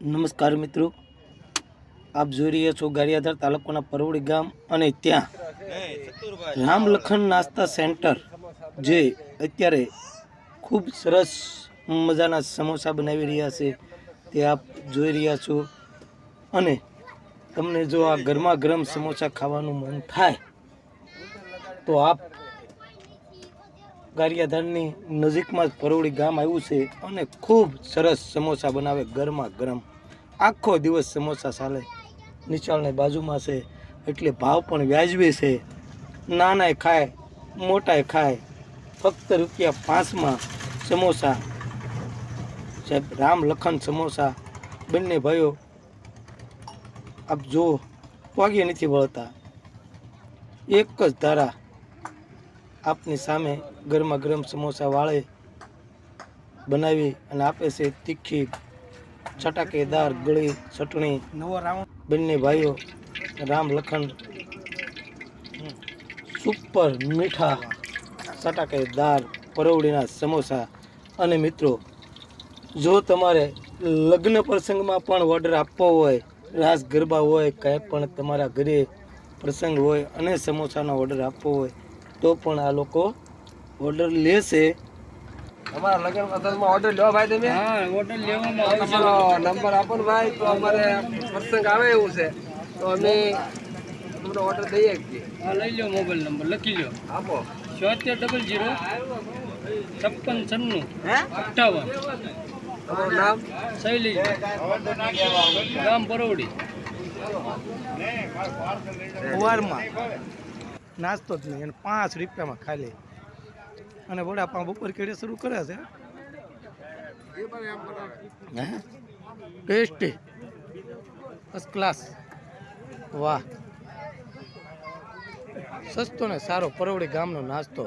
નમસ્કાર મિત્રો. આપ જોઈ રહ્યા છો ગારિયાધાર તાલુકાના પરવડી ગામ અને ત્યાં રામલખન નાસ્તા સેન્ટર, જે અત્યારે ખૂબ સરસ મજાના સમોસા બનાવી રહ્યા છે. તે આપ જોઈ રહ્યા છો. અને તમને જો આ ગરમા ગરમ સમોસા ખાવાનું મન થાય, તો આપ ગારિયાધારની નજીકમાં જ પરોળી ગામ આવ્યું છે અને ખૂબ સરસ સમોસા બનાવે ગરમા ગરમ. આખો દિવસ સમોસા ચાલે. નીચાળની બાજુમાં છે, એટલે ભાવ પણ વ્યાજબી છે. નાનાય ખાય, મોટાએ ખાય. ફક્ત રૂપિયા પાંચમાં સમોસા. સાહેબ, રામ લખન સમોસા. બંને ભાઈઓ આપ જો વાગે નથી વળતા. એક જ ધારા આપની સામે ગરમા ગરમ સમોસા વાળે બનાવી અને આપે છે તીખી છટાકેદાર ગળી ચટણી. નવો રાઉન્ડ. બંને ભાઈઓ રામ લખન સુપર મીઠા ચટાકેદાર પરવડીના સમોસા. અને મિત્રો જો તમારે લગ્ન પ્રસંગમાં પણ ઓર્ડર આપવો હોય રાસ ગરબા હોય કાંઈ પણ તમારા ઘરે પ્રસંગ હોય અને સમોસાનો ઓર્ડર આપવો હોય તો પણ આ લોકો ઓર્ડર લેશે. અમારા લગન પસંદમાં ઓર્ડર લ્યો ભાઈ તમે. હા ઓર્ડર લેવામાં તમારો નંબર આપો ને ભાઈ તો અમારે પ્રસંગ આવે એવું છે. તો અમે તમને ઓર્ડર દઈએ છીએ. હા લઈ લો મોબાઈલ નંબર લખી લો આપો. છોતેર ડબલ જીરો છપ્પન છન્નું હે? અઠ્ઠાવન તમારું નામ? શૈલી. ગામ બરોડી. સવારમાં નાસ્તો જ નહીં, અને પાંચ રૂપિયામાં ખાલી. અને વડાપાઉં બપોર કેડે શરૂ કરે છે. ટેસ્ટી. ફર્સ્ટ ક્લાસ વાહ. સસ્તો ને સારો પરવડી ગામનો નાસ્તો.